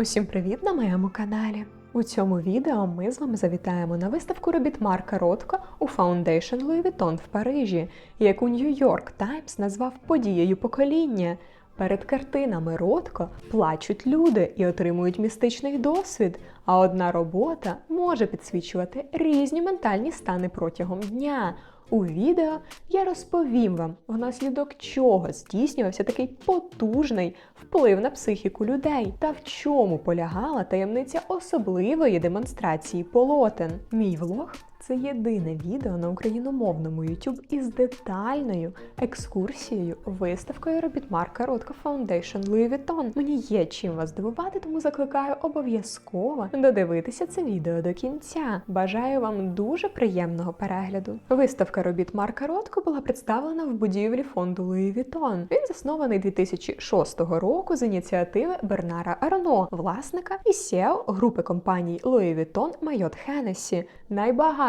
Усім привіт на моєму каналі. У цьому відео ми з вами завітаємо на виставку робіт Марка Ротко у Foundation Louis Vuitton в Парижі, яку New York Times назвав подією покоління. Перед картинами Ротко плачуть люди і отримують містичний досвід, а одна робота може підсвічувати різні ментальні стани протягом дня. У відео я розповім вам, внаслідок чого здійснювався такий потужний вплив на психіку людей та в чому полягала таємниця особливої демонстрації полотен. Мій влог це єдине відео на україномовному YouTube із детальною екскурсією, виставкою робіт Марка Ротко Foundation Louis Vuitton. Мені є чим вас здивувати, тому закликаю обов'язково додивитися це відео до кінця. Бажаю вам дуже приємного перегляду. Виставка робіт Марка Ротко була представлена в будівлі фонду Louis Vuitton. Він заснований 2006 року з ініціативи Бернара Арно, власника і SEO групи компаній Louis Vuitton Майот Хенесі. Hennessy,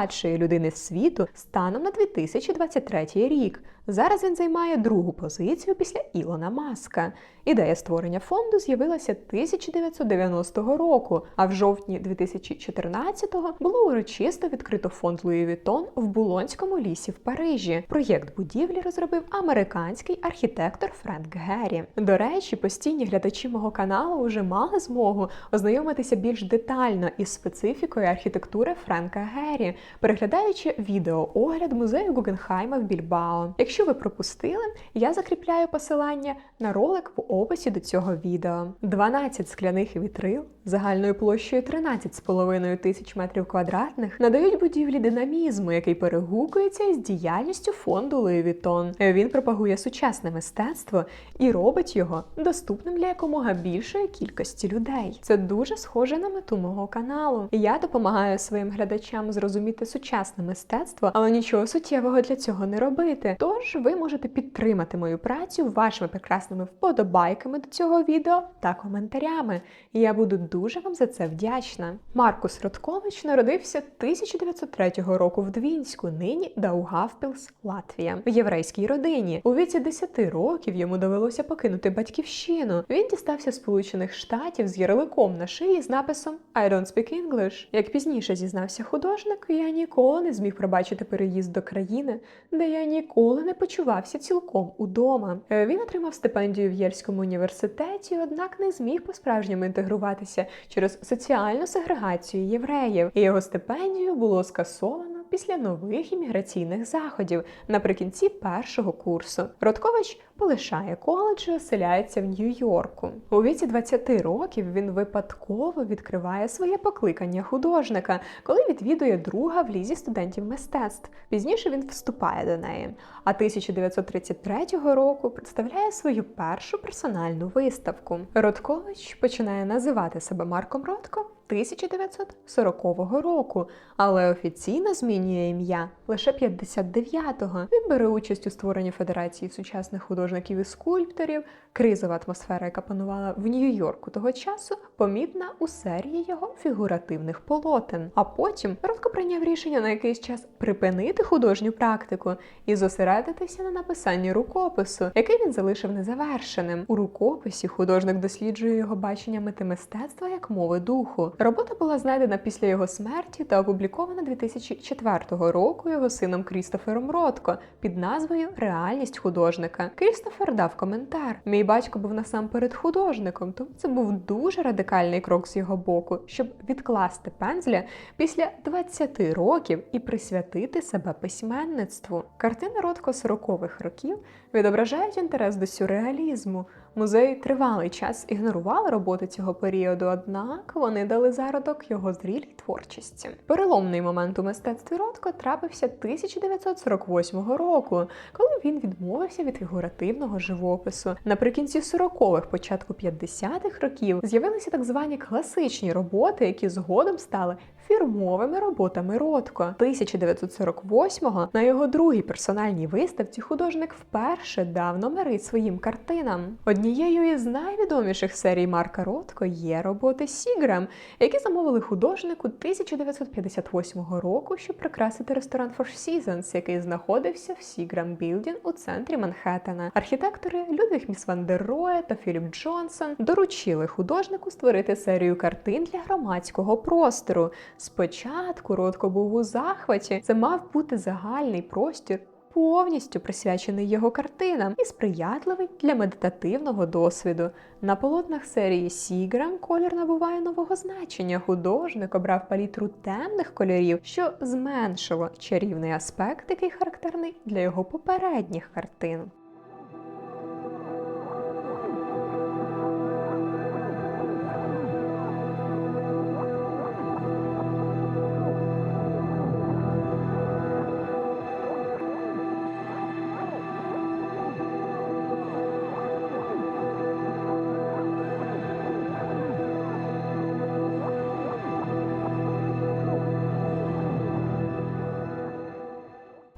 найбагатшої людини світу станом на 2023 рік. Зараз він займає другу позицію після Ілона Маска. Ідея створення фонду з'явилася 1990 року, а в жовтні 2014-го було урочисто відкрито фонд Луї Вітон в Булонському лісі в Парижі. Проєкт будівлі розробив американський архітектор Френк Геррі. До речі, постійні глядачі мого каналу вже мали змогу ознайомитися більш детально із специфікою архітектури Френка Геррі, переглядаючи відеоогляд музею Гугенхайма в Більбао. Якщо ви пропустили, я закріпляю посилання на ролик в описі до цього відео. 12 скляних вітрил загальною площею 13,5 тисяч метрів квадратних надають будівлі динамізму, який перегукується із діяльністю фонду Vuitton. Він пропагує сучасне мистецтво і робить його доступним для якомога більшої кількості людей. Це дуже схоже на мету мого каналу. Я допомагаю своїм глядачам зрозуміти сучасне мистецтво, але нічого суттєвого для цього не робити. Тож ви можете підтримати мою працю вашими прекрасними вподобайками до цього відео та коментарями. І я буду дуже вам за це вдячна. Маркус Роткович народився 1903 року в Двінську, нині Даугавпілс, Латвія, в єврейській родині. У віці 10 років йому довелося покинути батьківщину. Він дістався Сполучених Штатів з ярликом на шиї з написом I don't speak English. Як пізніше зізнався художник, я ніколи не зміг пробачити переїзд до країни, де я ніколи не почувався цілком удома. Е, Він отримав стипендію в Єльському університеті, однак не зміг по-справжньому інтегруватися через соціальну сегрегацію євреїв, і його стипендію було скасовано. Після нових імміграційних заходів наприкінці першого курсу Роткович полишає коледж і оселяється в Нью-Йорку. У віці 20 років він випадково відкриває своє покликання художника, коли відвідує друга в лізі студентів мистецтв. Пізніше він вступає до неї. А 1933 року представляє свою першу персональну виставку. Роткович починає називати себе Марком Ротко 1940 року, але офіційно змінює ім'я лише 59-го. Він бере участь у створенні Федерації сучасних художників і скульпторів. Кризова атмосфера, яка панувала в Нью-Йорку того часу, помітна у серії його фігуративних полотен. А потім Ротко прийняв рішення на якийсь час припинити художню практику і зосередитися на написанні рукопису, який він залишив незавершеним. У рукописі художник досліджує його бачення мети мистецтва як мови духу. Робота була знайдена після його смерті та опублікована 2004 року його сином Крістофером Ротко під назвою Реальність художника. Крістофер дав коментар: Мій батько був насамперед художником, тому це був дуже радикальний крок з його боку, щоб відкласти пензля після 20 років і присвятити себе письменництву. Картини Ротко 40-х років відображають інтерес до сюрреалізму. Музей тривалий час ігнорували роботи цього періоду, однак вони дали зародок його зрілій творчості. Переломний момент у мистецтві Ротко трапився 1948 року, коли він відмовився від фігуративного живопису. Наприкінці 40-х, початку 50-х років з'явилися так звані класичні роботи, які згодом стали фірмовими роботами Ротко. 1948-го на його другій персональній виставці художник вперше дав номери своїм картинам. Однією із найвідоміших серій Марка Ротко є роботи Сіграм, які замовили художнику 1958 року, щоб прикрасити ресторан Four Seasons, який знаходився в Сіграм Білдін у центрі Манхеттена. Архітектори Людвіг Міс Ван дер та Філіп Джонсон доручили художнику створити серію картин для громадського простору. Спочатку Ротко був у захваті. Це мав бути загальний простір. Повністю присвячений його картинам і сприятливий для медитативного досвіду. На полотнах серії Сіграм колір набуває нового значення. Художник обрав палітру темних кольорів, що зменшило чарівний аспект, який характерний для його попередніх картин.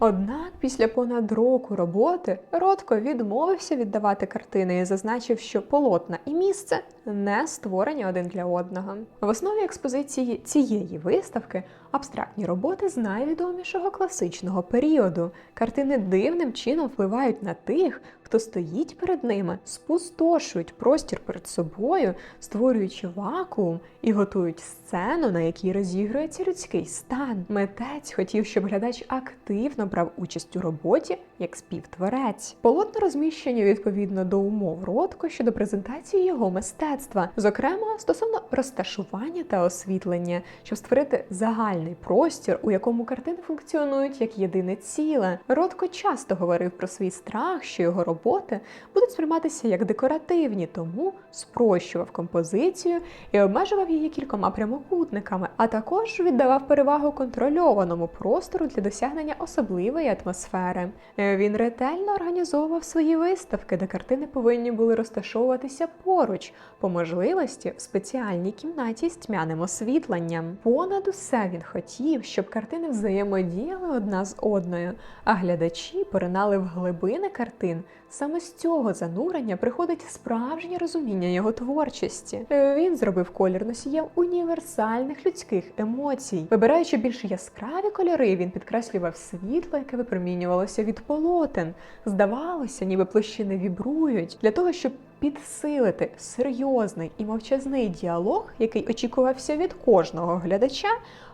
Однак після понад року роботи Ротко відмовився віддавати картини і зазначив, що полотна і місце не створені один для одного. В основі експозиції цієї виставки абстрактні роботи з найвідомішого класичного періоду. Картини дивним чином впливають на тих, хто стоїть перед ними, спустошують простір перед собою, створюючи вакуум і готують сцену, на якій розігрується людський стан. Митець хотів, щоб глядач активно брав участь у роботі як співтворець. Полотна розміщені відповідно до умов Ротко щодо презентації його мистецтва, зокрема стосовно розташування та освітлення, щоб створити загальний простір, у якому картини функціонують як єдине ціле. Ротко часто говорив про свій страх, що його роботи будуть сприйматися як декоративні, тому спрощував композицію і обмежував її кількома прямокутниками, а також віддавав перевагу контрольованому простору для досягнення особливої атмосфери. Е, Він ретельно організовував свої виставки, де картини повинні були розташовуватися поруч, по можливості в спеціальній кімнаті з тьмяним освітленням. Понад усе він хотів, щоб картини взаємодіяли одна з одною, а глядачі поринали в глибини картин. Саме з цього занурення приходить справжнє розуміння його творчості. Е, Він зробив колір носієм універсальних людських емоцій. Вибираючи більш яскраві кольори, він підкреслював світло, яке випромінювалося від полотен. Здавалося, ніби площини вібрують для того, щоб підсилити серйозний і мовчазний діалог, який очікувався від кожного глядача.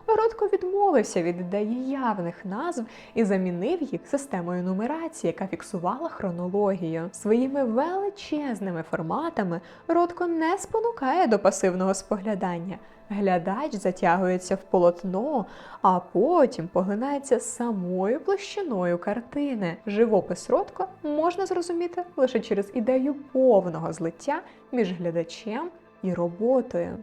Ротко відмовився від ідеї явних назв і замінив їх системою нумерації, яка фіксувала хронологію. Своїми величезними форматами Ротко не спонукає до пасивного споглядання. Глядач затягується в полотно, а потім поглинається самою площиною картини. Живопис Ротко можна зрозуміти лише через ідею повного злиття між глядачем і роботою.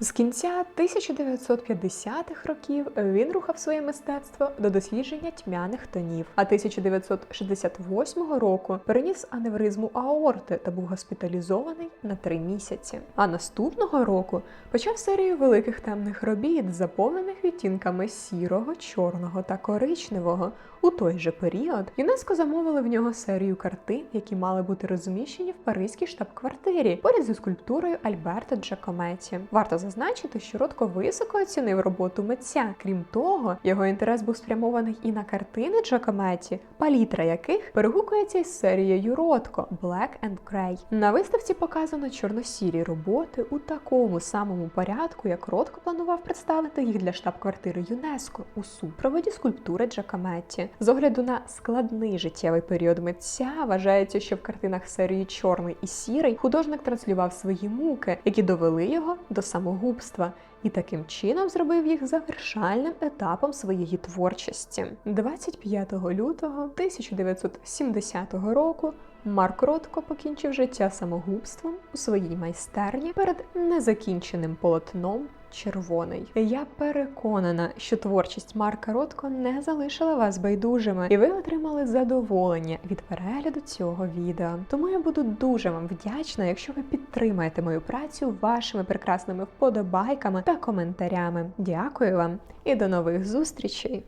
З кінця 1950-х років він рухав своє мистецтво до дослідження тьмяних тонів, а 1968 року переніс аневризму аорти та був госпіталізований на три місяці. А наступного року почав серію великих темних робіт, заповнених відтінками сірого, чорного та коричневого. У той же період ЮНЕСКО замовили в нього серію картин, які мали бути розміщені в паризькій штаб-квартирі поряд зі скульптурою Альберта Джакометі. Варто зазначити, що Ротко високо оцінив роботу митця. Крім того, його інтерес був спрямований і на картини Джакометі, палітра яких перегукується із серією Ротко Black and Grey. На виставці показано чорно-сірі роботи у такому самому порядку, як Ротко планував представити їх для штаб-квартири ЮНЕСКО у супроводі скульптури Джакометті. З огляду на складний життєвий період митця вважається, що в картинах серії Чорний і сірий художник транслював свої муки, які довели його до самогубства. І таким чином зробив їх завершальним етапом своєї творчості. 25 лютого 1970 року Марк Ротко покінчив життя самогубством у своїй майстерні перед незакінченим полотном червоний. Я переконана, що творчість Марка Ротко не залишила вас байдужими, і ви отримали задоволення від перегляду цього відео. Тому я буду дуже вам вдячна, якщо ви підтримаєте мою працю вашими прекрасними вподобайками та коментарями. Дякую вам і до нових зустрічей!